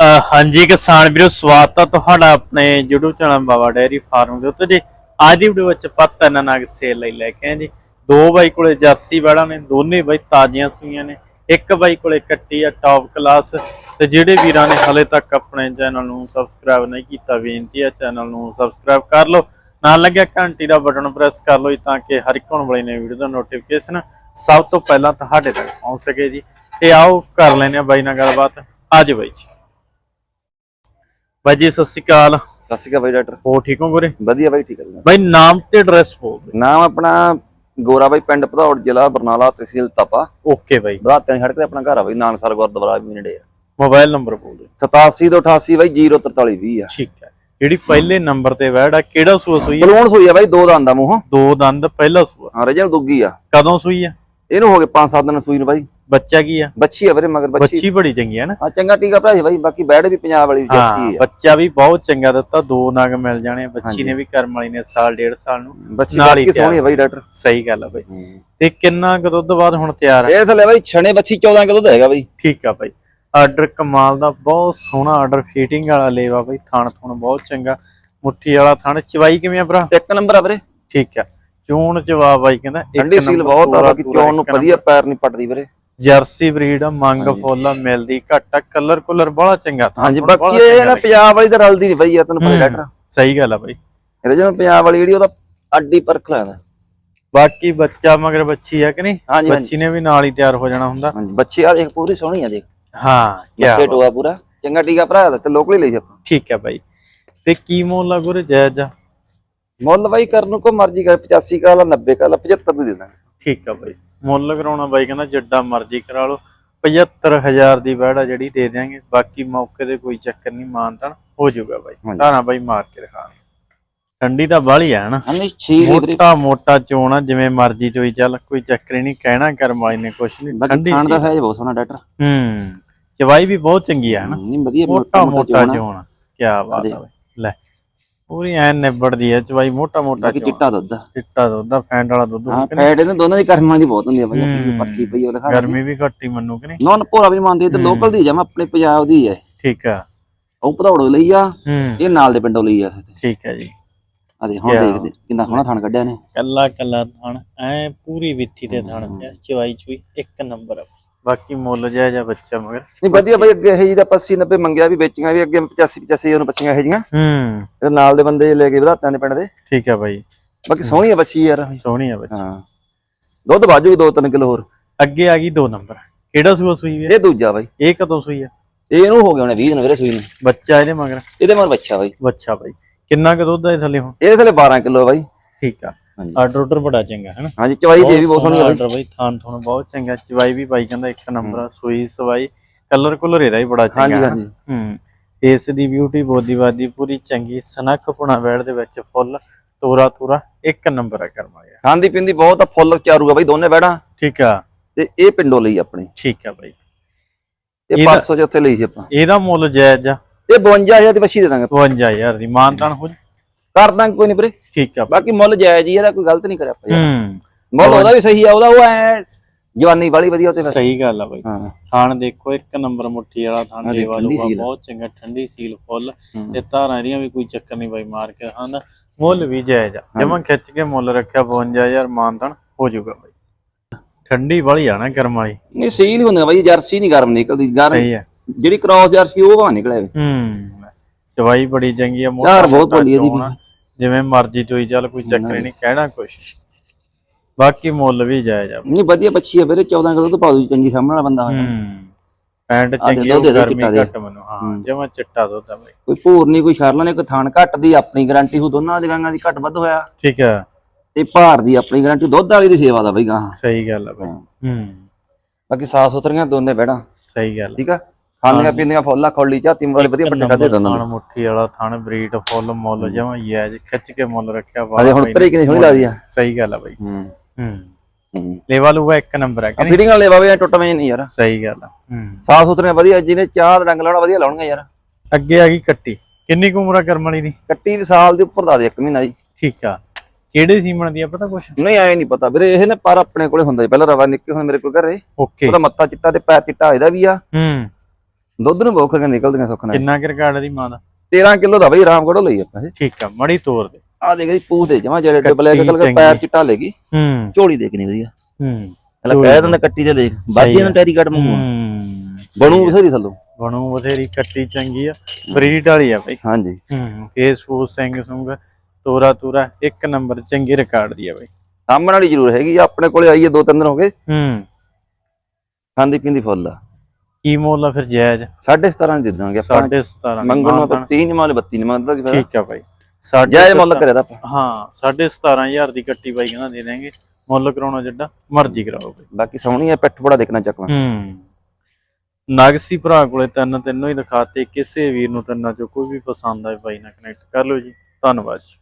ਹਾਂਜੀ ਕਿਸਾਨ ਵੀਰੋ, ਸਵਾਗਤ ਹੈ ਤੁਹਾਡਾ ਆਪਣੇ YouTube channel Baba dairy farm ਦੇ ਉੱਤੇ। ਜੀ ਅੱਜ ਦੀ ਵੀਡੀਓ ਵਿੱਚ ਪੱਤ ਇਹਨਾਂ ਨਾਗ ਸੇਲ ਲਈ ਲੈ ਕੇ ਆਏ ਜੀ। ਦੋ ਬਾਈ ਕੋਲੇ ਜਰਸੀ ਵੜਾ ਨੇ, ਦੋਨੇ ਬਾਈ ਤਾਜ਼ੀਆਂ ਸੂਈਆਂ ਨੇ। ਇੱਕ ਬਾਈ ਕੋਲੇ ਕੱਟੀ ਆ ਟੌਪ ਕਲਾਸ ਤੇ ਜਿਹੜੇ ਵੀਰਾਂ ਨੇ ਹਲੇ ਤੱਕ ਆਪਣੇ ਚੈਨਲ ਨੂੰ ਸਬਸਕ੍ਰਾਈਬ ਨਹੀਂ ਕੀਤਾ, ਬੇਨਤੀ ਹੈ ਚੈਨਲ ਨੂੰ ਸਬਸਕ੍ਰਾਈਬ ਕਰ ਲਓ। ਨਾਲ ਲੱਗਿਆ ਘੰਟੀ ਦਾ ਬਟਨ ਪ੍ਰੈਸ ਕਰ ਲਓ ਜੀ, ਤਾਂ ਕਿ ਹਰ ਇੱਕ ਆਉਣ ਵਾਲੀ ਨਵੀਂ ਵੀਡੀਓ ਦਾ ਨੋਟੀਫਿਕੇਸ਼ਨ ਸਭ ਤੋਂ ਪਹਿਲਾਂ ਤੁਹਾਡੇ ਤੱਕ ਪਹੁੰਚ ਸਕੇ ਜੀ। ਤੇ ਆਓ ਕਰ ਲੈਂਦੇ ਆ ਬਾਈ ਨਾਲ ਗੱਲਬਾਤ। ਅੱਜ ਬਾਈ ਜੀ। ਬਾਈ ਜੀ ਸਤਿ ਸ਼੍ਰੀ ਅਕਾਲ। ਸਤਿ ਸ਼੍ਰੀ ਅਕਾਲ ਬਾਈ ਡਾਕਟਰ। ਹੋ ਠੀਕ ਹੋ ਗੁਰੇ? ਵਧੀਆ ਬਾਈ ਠੀਕ ਹੈ ਬਾਈ ਨਾਮ ਤੇ ਐਡਰੈਸ ਬੋਲ ਨਾਮ ਆਪਣਾ ਗੋਰਾ ਬਾਈ ਪਿੰਡ ਭਦੌੜ ਜ਼ਿਲ੍ਹਾ ਬਰਨਾਲਾ ਤਹਿਸੀਲ ਤਪਾ। ਓਕੇ ਬਾਈ। ਬਰਾਤਿਆਂ ਦੀ ਸੜਕ ਤੇ ਆਪਣਾ ਘਰ ਆ ਬਾਈ ਨਾਨਕਸਰ ਗੁਰਦੁਆਰਾ ਵੀ ਨੇੜੇ ਆ। ਮੋਬਾਈਲ ਨੰਬਰ ਬੋਲ ਦਿਓ। 87 ਤੋਂ 88 ਬਾਈ 04320 ਆ। ਠੀਕ ਹੈ। ਜਿਹੜੀ ਪਹਿਲੇ ਨੰਬਰ ਤੇ ਵੈੜ ਆ ਕਿਹੜਾ ਸੂਆ ਸੂਈ ਹੈ ਬਲੂਣ ਸੂਈ ਆ ਬਾਈ ਦੋ ਦੰਦ ਦਾ ਮੂੰਹ। ਦੋ ਦੰਦ ਪਹਿਲਾ ਸੂਆ। ਹਾਂ ਰਜਲ ਦੁੱਗੀ ਆ। ਕਦੋਂ ਸੂਈ ਆ? ਇਹਨੂੰ ਹੋ ਗਏ 5-7 ਦਿਨ ਸੂਈ ਨੂੰ ਬਾਈ। ਬੱਚਾ ਕੀ ਆ? ਬੱਚੀ ਆ ਵੀਰੇ ਮਗਰ ਬੱਚੀ। ਬੱਚੀ ਬੜੀ ਚੰਗੀ ਹੈ ਨਾ। ਆ ਚੰਗਾ ਟੀਕਾ ਭਰਾ ਸੀ ਬਾਈ ਬਾਕੀ ਬੈੜ ਵੀ ਪੰਜਾਬ ਵਾਲੀ ਹਾਂ ਜਰਸੀ ਆ। ਬੱਚਾ ਵੀ ਬਹੁਤ ਚੰਗਾ ਦਿੱਤਾ ਦੋ ਨਗ ਮਿਲ ਜਾਣੇ ਬੱਚੀ ਨੇ ਵੀ ਕਰਮ ਵਾਲੀ ਨੇ ਸਾਲ ਡੇਢ ਸਾਲ ਨੂੰ। ਬੱਚੀ ਹੀ ਬਾਕੀ ਸੋਹਣੀ ਆ ਬਾਈ ਡਾਕਟਰ। ਸਹੀ ਗੱਲ ਆ ਬਾਈ। ਤੇ ਕਿੰਨਾ ਕੁ ਦੁੱਧ ਬਾਅਦ ਹੁਣ ਤਿਆਰ ਆ? ਇਹ ਥੱਲੇ ਬਾਈ ਛਣੇ ਬੱਚੀ 14 ਕਿਲੋ ਦਾ ਹੈਗਾ ਬਾਈ। ਠੀਕ ਆ ਬਾਈ। ਆਰਡਰ ਕਮਾਲ ਦਾ ਬਹੁਤ ਸੋਹਣਾ ਆਰਡਰ ਫੀਟਿੰਗ ਵਾਲਾ ਲੇਵਾ ਬਾਈ ਥਣ ਥਣ ਬਹੁਤ ਚੰਗਾ। ਮੁੱਠੀ ਵਾਲਾ ਥਣ ਚਵਾਈ ਕਿਵੇਂ ਆ ਭਰਾ? ਇੱਕ ਨੰਬਰ ਆ ਵੀਰੇ। ਠੀਕ ਆ। ਚੋਣ ਜਵਾਬ ਬਾਈ ਕਹਿੰਦਾ ਇੱਕ ਠੰਡੀ ਸੀਲ ਬਹੁਤ ਆ ਬਾਕੀ ਚੋਣ ਨੂੰ ਵਧੀਆ ਪੈਰ ਨਹੀਂ ਪੱਟਦੀ ਵੀਰੇ। ਜਰਸੀ ਬਰੀਡ ਆ ਮੰਗ ਫੁੱਲ ਮਿਲਦੀ ਘੱਟ ਆ ਕਲਰ ਕੁਲਰ ਬੜਾ ਚੰਗਾ। ਹਾਂਜੀ ਬਾਕੀ ਇਹ ਨਾ ਪੰਜਾਬ ਵਾਲੀ ਤਾਂ ਰਲਦੀ ਨਹੀਂ ਬਾਈ ਆ ਤੈਨੂੰ ਪਤਾ ਡਾਕਟਰ। ਸਹੀ ਗੱਲ ਆ ਬਾਈ। ਇਹਦੇ ਜਿਵੇਂ ਪੰਜਾਬ ਵਾਲੀ ਜਿਹੜੀ ਉਹਦਾ ਅੱਡੀ ਪਰਖ ਲੈਂਦਾ ਬਾਕੀ ਬੱਚਾ ਮਗਰ ਬੱਚੀ ਆ ਕਿ ਨਹੀਂ? ਬੱਚੀ ਨੇ ਵੀ ਨਾਲ ਹੀ ਤਿਆਰ ਹੋ ਜਾਣਾ ਹੁੰਦਾ। ਹਾਂਜੀ ਬੱਚੇ ਆ ਦੇਖ ਪੂਰੀ ਸੋਹਣੀ ਆ ਦੇਖ। ਹਾਂ ਕੀ ਮੱਕੇ ਟੋਆ ਪੂਰਾ। ਚੰਗਾ ਟੀਕਾ ਭਰਾ ਦਾ ਤੇ ਲੋਕਲ ਲਈ ਆਪਾਂ ਠੀਕ ਹੈ ਬਾਈ। ਤੇ ਕੀ ਮੁੱਲ ਆ ਗੁਰ ਜਾਇਜ਼ ਆ ਮੁੱਲ ਬਾਈ ਕਰਨ ਨੂੰ ਕੋ ਮਰਜ਼ੀ ਕਰ 85 ਕਾਲਾ 90 ਕਾਲਾ 75 ਦੀ ਦੇ ਦਾਂਗੇ ਠੀਕ ਆ ਬਾਈ। ਮੁੱਲ ਕਰਾਉਣਾ ਬਾਈ ਕਹਿੰਦਾ ਜਿੱਡਾ ਮਰਜ਼ੀ ਕਰਾ ਲਓ। 75000 ਦੀ ਵੜਾ ਜਿਹੜੀ ਦੇ ਦਿਆਂਗੇ। ਬਾਕੀ ਮੌਕੇ ਤੇ ਕੋਈ ਚੱਕਰ ਨਹੀਂ ਮਾਨਤਨ ਹੋ ਜਾਊਗਾ ਬਾਈ। ਧਾਰਾਂ ਬਾਈ ਮਾਰ ਕੇ ਦਿਖਾ ਠੰਡੀ ਤਾਂ ਬਾਹਲੀ ਆ ਹਨਾ? ਹਾਂਜੀ 6 ਦੀ ਵੀਰੇ ਮੋਟਾ ਮੋਟਾ ਚੋਣਾ ਜਿਵੇਂ ਮਰਜ਼ੀ ਚੋਈ ਚੱਲ ਕੋਈ ਚੱਕਰ ਨਹੀਂ ਕਹਿਣਾ ਕਰਮਾਈ ਨੇ ਕੁਛ ਨਹੀਂ। ਠੰਡੀ ਖਾਣ ਦਾ ਸਾਈਜ਼ ਬਹੁਤ ਸੋਹਣਾ ਡਾਕਟਰ ਹੂੰ ਚਵਾਈ ਵੀ ਬਹੁਤ ਚੰਗੀ ਆ ਹਨਾ? ਨਹੀਂ ਵਧੀਆ ਮੋਟਾ ਮੋਟਾ ਚੋਣਾ। ਕੀ ਬਾਤ। ਆ ਬਾਈ। ਲੈ। ਪੂਰੀ ਐਨ ਨਿਬੜਦੀ ਹੈ ਚਵਾਈ ਮੋਟਾ ਮੋਟਾ ਚੋਣਾ ਚਿੱਟਾ ਦੁੱਧ। ਆ। ਚਿੱਟਾ ਦੁੱਧ ਆ ਫੈਂਡ ਵਾਲਾ ਦੁੱਧ ਹਾਂ ਕਿ? ਫੈਟ ਇਹਨਾਂ ਦੋਨਾਂ ਦੀ ਕਰਮਾਂ ਦੀ ਬਹੁਤ ਹੁੰਦੀ ਆ ਬਾਈ ਆਪਣੀ। ਪਰਚੀ ਪਈ ਉਹ ਦਿਖਾ ਗਰਮੀ ਵੀ ਘੱਟੀ ਮੰਨੂ ਕਿ ਨਹੀਂ? ਨੌਨ ਭੋਰਾ ਵੀ ਮੰਨਦੇ ਤੇ ਲੋਕਲ ਦੀ ਜਮਾ ਆਪਣੇ ਪੰਜਾਬ ਦੀ ਹੈ ਠੀਕ ਆ। ਉਹ ਭਦੌੜੋ ਲਈ ਆ ਇਹ ਨਾਲ ਦੇ ਪਿੰਡੋਂ ਲਈ ਆ ਠੀਕ ਹੈ ਜੀ। ਆ ਦੇ ਹੁਣ ਦੇਖਦੇ ਕਿੰਨਾ ਸੋਹਣਾ ਥਣ ਕੱਢਿਆ ਨੇ ਕੱਲਾ ਕੱਲਾ ਥਣ ਐ ਪੂਰੀ ਵਿੱਥੀ ਤੇ ਥਣ ਚਵਾਈ ਚੁਈ ਇੱਕ ਨੰਬਰ ਆ। ਬਾਕੀ ਮੁੱਲ ਜਾਇ ਜਾ ਬੱਚਾ ਮਗਰ। ਨਹੀਂ ਵਧੀਆ ਬਾਈ ਅੱਗੇ ਇਹ ਜੀ ਦਾ 80 90 ਮੰਗਿਆ ਵੀ ਵੇਚੀਆਂ ਵੀ ਅੱਗੇ 85 85 ਉਹਨੂੰ ਬੱਚੀਆਂ ਇਹ ਜੀਆਂ ਹੂੰ। ਇਹ ਨਾਲ ਦੇ ਬੰਦੇ ਲੈ ਕੇ ਵਧਾਤਾਂ ਦੇ ਪਿੰਡ ਦੇ। ਠੀਕ ਆ ਬਾਈ। ਬਾਕੀ ਸੋਹਣੀ ਆ ਬੱਚੀ ਯਾਰ। ਸੋਹਣੀ ਆ ਬੱਚੀ। ਹਾਂ। ਦੁੱਧ ਬਾਜੂ 2-3 ਕਿਲੋ ਹੋਰ। ਅੱਗੇ ਆ ਗਈ ਦੋ ਨੰਬਰ। ਕਿਹੜਾ ਸੂਆ ਸੂਈ ਹੈ ਇਹ ਦੂਜਾ ਬਾਈ। ਇਹ ਕਦੋਂ ਸੂਈ ਆ? ਇਹ ਇਹਨੂੰ ਹੋ ਗਿਆ ਉਹਨੇ 20 ਦਿਨ ਵੀਰੇ ਸੂਈ ਨੂੰ। ਬੱਚਾ ਇਹਦੇ ਮਗਰ। ਇਹਦੇ ਮਰ ਬੱਚਾ ਬਾਈ। ਬੱਚਾ ਬਾਈ। ਕਿੰਨਾ ਕੁ ਦੁੱਧ ਹੈ ਥੱਲੇ ਹੁਣ? ਇਹਦੇ ਥਲੇ 12 ਕਿਲੋ ਬਾਈ। ਠੀਕ ਆ। ਆਰਡਰ ਆਰਡਰ ਬੜਾ ਚੰਗਾ ਹੈ ਨਾ ਹਾਂਜੀ ਚਵਾਈ ਦੇ ਵੀ ਬਹੁਤ ਸੋਹਣੀ ਆ ਬਾਈ ਆਰਡਰ ਬਾਈ ਥਾਨ ਥੋਨ ਬਹੁਤ ਚੰਗਾ ਚਵਾਈ ਵੀ ਬਾਈ ਕਹਿੰਦਾ ਇੱਕ ਨੰਬਰ ਆ ਸੂਈ ਸਵਾਈ ਕਲਰ ਕੁਲਰ ਇਹਦਾ ਹੀ ਬੜਾ ਚੰਗਾ ਹਾਂਜੀ। ਹਾਂਜੀ। ਹੂੰ ਇਸ ਦੀ ਬਿਊਟੀ ਬੋਦੀਵਾਦੀ ਪੂਰੀ ਚੰਗੀ ਸਨਖ ਪੁਣਾ ਵੈੜ ਦੇ ਵਿੱਚ ਫੁੱਲ ਤੋਰਾ ਤੋਰਾ ਇੱਕ ਨੰਬਰ ਆ ਕਰਮਾ ਗਿਆ ਖਾਂਦੀ ਪਿੰਦੀ ਬਹੁਤ ਆ ਫੁੱਲ ਚਾਰੂਗਾ ਬਾਈ ਦੋਨੇ ਬੈੜਾਂ ਠੀਕ ਆ। ਤੇ ਇਹ ਪਿੰਡੋਂ ਲਈ ਆਪਣੀ। ਠੀਕ ਆ ਬਾਈ। ਇਹ ਇਹਦਾ- 500 ਚ ਉੱਥੇ ਲਈ ਸੀ ਆਪਾਂ। ਇਹਦਾ ਮੁੱਲ ਜਾਇਜ਼ ਆ। ਇਹ 52000 ਦੀ ਬੱਚੀ ਦੇ ਦਾਂਗੇ। 52000 ਦੀ ਮਾਨਤਾਨ ਹੋ। ਕਰ ਦਾਂਗੇ ਕੋਈ ਨਹੀਂ ਵੀਰੇ। ਠੀਕ ਆ। ਬਾਕੀ ਮੁੱਲ ਜਾਇਜ਼ ਹੀ ਇਹਦਾ ਕੋਈ ਗਲਤ ਨਹੀਂ ਕਰਿਆ ਆਪਾਂ। ਹੂੰ। ਮੁੱਲ ਉਹਦਾ ਵੀ ਸਹੀ ਆ ਉਹਦਾ ਉਹ ਐ ਜਵਾਨੀ ਵਾਲੀ ਵਧੀਆ ਉੱਤੇ ਸਹੀ ਗੱਲ ਆ ਬਾਈ ਹਾਂ। ਥਾਣ ਦੇਖੋ ਇੱਕ ਨੰਬਰ ਮੁੱਠੀ ਵਾਲਾ ਥਾਣ ਦੇਵਾ ਲੂਗਾ ਸੀਲ। ਬਹੁਤ ਚੰਗਾ ਠੰਡੀ ਸੀਲ ਫੁੱਲ। ਤੇ ਧਾਰਾਂ ਇਹਦੀਆਂ ਵੀ ਕੋਈ ਚੱਕਰ ਨਹੀਂ ਬਾਈ ਮਾਰ ਕੇ ਹਨ। ਮੁੱਲ ਵੀ ਜਾਇਜ਼ ਆ। ਜਮਾਂ ਖਿੱਚ ਕੇ ਮੁੱਲ ਰੱਖਿਆ 52000 ਮਾਨਤਾਨ ਹੋ ਜਾਊਗਾ ਬਾਈ ਠੰਡੀ ਵਾਲੀ ਆ ਨਾ ਗਰਮ ਵਾਲੀ। ਨਹੀਂ ਨਹੀਂ ਹੁੰਦਾ ਬਾਈ ਜਰਸੀ ਨਹੀਂ ਗਰਮ ਨਿਕਲਦੀ। ਗਰਮ ਸਹੀ ਆ। ਜਿਹੜੀ ਕ੍ਰਾਸ ਜਰਸੀ ਉਹ ਵੇ ਹੂੰ। ਚਵਾਈ ਬੜੀ ਚੰਗੀ ਆ ਮੋਟਾ ਯਾਰ ਬਹੁਤ ਭਲੀ ਇਹਦੀ ਆ। ਜਿਵੇਂ ਮਰਜ਼ੀ ਚੋਈ ਚੱਲ ਕੋਈ ਚੱਕਰ ਹੀ ਨਹੀਂ ਕਹਿਣਾ ਕੁਛ। ਬਾਕੀ ਮੁੱਲ ਵੀ ਜਾਇਜ਼ ਆ। ਨਹੀਂ ਵਧੀਆ ਬੱਚੀ ਆ ਵੀਰੇ 14 ਕਿਲੋ ਤੋਂ ਪਾ ਦੂ ਚੰਗੀ ਸਾਹਮਣੇ ਵਾਲਾ ਬੰਦਾ। ਹੋਇਆ ਹੂੰ। ਪੈਂਟ ਚੰਗੀ ਦਿਓ ਗਰਮੀ। ਘੱਟ ਮੈਨੂੰ ਹਾਂ ਜਮਾ ਚਿੱਟਾ ਦੁੱਧ ਆ ਬਾਈ। ਕੋਈ ਭੂਰ ਨਹੀਂ ਕੋਈ ਸ਼ਰਲਾ ਨਹੀਂ ਕੋਈ ਥਾਣ ਘੱਟ ਦੀ ਆਪਣੀ ਗਾਰੰਟੀ ਹੋ ਦੋਨਾਂ ਜਗਾਂਆਂ ਦੀ ਘੱਟ ਵੱਧ ਹੋਇਆ। ਠੀਕ ਆ। ਤੇ ਭਾਰ ਦੀ ਆਪਣੀ ਗਾਰੰਟੀ ਦੁੱਧ ਵਾਲੀ ਦੀ ਸੇਵਾ ਦਾ ਬਈ ਗਾਂ ਸਹੀ ਗੱਲ ਆ ਬਾਈ। ਹੂੰ। ਬਾਕੀ ਸਾਫ਼ ਸੁਥਰੀਆਂ ਦੋਨੇ ਬੈੜਾਂ ਸਹੀ ਗੱਲ ਠੀਕ ਆ? ਖਾਂਦੀਆਂ ਪੀਂਦੀਆਂ ਫੁੱਲਾ ਖੋਲੀ ਝਾਤੀ ਵਾਲੇ ਵਧੀਆ ਪੱਟੇ ਖਾਦੇ ਦੋਨਾਂ ਥਣ ਮੁੱਠੀ ਵਾਲਾ ਥਣ ਬਰੀਡ ਫੁੱਲ ਮੁੱਲ ਜਮਾ ਯੈਜ ਖਿੱਚ ਕੇ ਮੁੱਲ ਰੱਖਿਆ ਅਜੇ ਹੁਣ ਤਰੀ ਕਿੰਨੀ ਸੋਹਣੀ ਲੱਗਦੀ ਆ। ਸਹੀ ਗੱਲ ਆ ਬਾਈ। ਹੂੰ। ਹੂੰ। ਲੈਵਲ ਉਹ ਇੱਕ ਨੰਬਰ ਹੈ ਕਿ ਫੀਡਿੰਗ ਵਾਲੇ ਬਾਵੇ ਟੁੱਟਵੇਂ ਨਹੀਂ ਯਾਰ। ਸਹੀ ਗੱਲ ਆ। ਹੂੰ। ਸਾਫ਼ ਸੁਥਰੀਆਂ ਵਧੀਆ ਜਿਹਨੇ ਚਾਹ ਰੰਗ ਲਾਉਣਾ ਵਧੀਆ ਲਾਉਣਗੇ ਯਾਰ। ਅੱਗੇ ਆ ਗਈ ਕੱਟੀ। ਕਿੰਨੀ ਕੁ ਉਮਰ ਆ ਕਰਮ ਵਾਲੀ ਦੀ? ਕੱਟੀ ਦੇ ਸਾਲ ਦੇ ਉੱਪਰ ਦਾ ਦੇ ਇੱਕ ਮਹੀਨਾ ਜੀ। ਠੀਕ ਆ। ਕਿਹੜੇ ਸੀਮਣ ਦੀ ਆ ਪਤਾ ਕੁਛ? ਨਹੀਂ ਆਏ ਨਹੀਂ ਪਤਾ ਵੀਰੇ ਇਹ ਨਾ ਪਰ ਆਪਣੇ ਕੋਲੇ ਹੁੰਦਾ ਜੀ ਪਹਿਲਾਂ ਰਵਾ ਨਿੱਕੇ ਹੁੰਦੇ ਮੇਰੇ ਕੋਲ ਘਰੇ। ਓਕੇ। ਉਹਦਾ ਮੱਥਾ ਚਿੱਟਾ ਤੇ ਪੈਰ ਚਿੱਟਾ ਇਹਦਾ ਵੀ ਆ। ਹੂੰ। ਦੁੱਧ ਨੂੰ ਬਹੁਤ ਖਰੀਆਂ ਨਿਕਲਦੀਆਂ ਸੁੱਖ ਨਾਲ ਕਿੰਨਾ ਕਿ ਰਿਕਾਰਡ ਦੀ ਮਾਂ ਦਾ? 13 ਕਿਲੋ ਦਾ ਬਈ ਆਰਾਮਗੜ੍ਹੋਂ ਲਈ ਆਪਾਂ ਇਹ। ਠੀਕ ਆ ਮੜੀ ਤੋਰ ਦੇ। ਆ ਦੇਖ ਜੀ ਪੂਛ ਦੇ ਜਮਾ ਜਿਹੜੇ ਬਲੈਕ ਕਲਰ ਚੰਗੀ। ਪੈਰ ਚਿੱਟਾ ਲੈਗੀ ਹੂੰ। ਝੋਲੀ ਦੇਖਣੀ ਵਧੀਆ। ਹੂੰ। ਹਲਾ ਕਹਿ ਦਿੰਦਾ ਕੱਟੀ ਤੇ ਦੇਖ ਬਾਜੀ ਨਾਲ ਟੈਰੀ ਕੱਟ ਮੂੰਹ ਹੂੰ। ਬਣੂ ਬਥੇਰੀ ਥੱਲੋਂ। ਬਣੂ ਬਥੇਰੀ ਕੱਟੀ ਚੰਗੀ ਆ। ਬਰੀਡ ਵਾਲੀ ਆ ਬਈ। ਹਾਂਜੀ। ਹੂੰ ਫੇਸ ਫੂਸ ਸਿੰਘ ਸੁੰਗ ਤੋਰਾ ਤੋਰਾ ਇੱਕ ਨੰਬਰ ਚੰਗੀ ਰਿਕਾਰਡ ਦੀ ਆ ਬਈ। ਸਾਹਮਣ ਵਾਲੀ ਜ਼ਰੂਰ ਹੈਗੀ ਆ ਆਪਣੇ ਕੋਲੇ ਆਈਏ ਦੋ ਤਿੰਨ ਦਿਨ ਹੋ ਗਏ। ਹੂੰ। ਖਾਂਦੀ ਪੀਂਦੀ ਫੁੱਲ ਆ। ਕੀ ਮੁੱਲ ਆ ਫਿਰ ਜਾਇਜ਼? 17.5 ਦੇ ਦਾਂਗੇ ਆਪਾਂ। 17.5 ਮੰਗਣ ਨੂੰ ਆਪਾਂ 30 ਨਹੀਂ ਮਾਲੇ 32 ਨਹੀਂ ਮੰਗਦਾ ਕਿ ਠੀਕ ਆ ਸਾਢੇ ਜਾਇਜ਼ ਮੁੱਲ ਕਰਿਆ ਤਾਂ ਆਪਾਂ। ਹਾਂ 17500 ਦੀ ਕੱਟੀ ਬਾਈ ਕਹਿੰਦਾ ਦੇ ਦੇਣਗੇ ਮੁੱਲ ਕਰਾਉਣਾ ਜਿੱਡਾ ਮਰਜ਼ੀ ਕਰਾਓ ਬਾਈ। ਬਾਕੀ ਸੋਹਣੀ ਹੈ ਪਿੱਠ ਬੜਾ ਦੇਖਣਾ ਚੱਕਵਾ ਹੂੰ। ਨਗਸੀ ਭਰਾ ਕੋਲੇ ਤਿੰਨ ਤਿੰਨੋਂ ਹੀ ਦਿਖਾਤੇ ਕਿਸੇ ਵੀਰ ਨੂੰ ਤਿੰਨਾਂ ਚੋਂ ਕੋਈ ਵੀ ਪਸੰਦ ਆਏ ਬਾਈ ਨਾਲ ਕਨੈਕਟ ਕਰ ਲਓ ਜੀ। ਧੰਨਵਾਦ ਜੀ।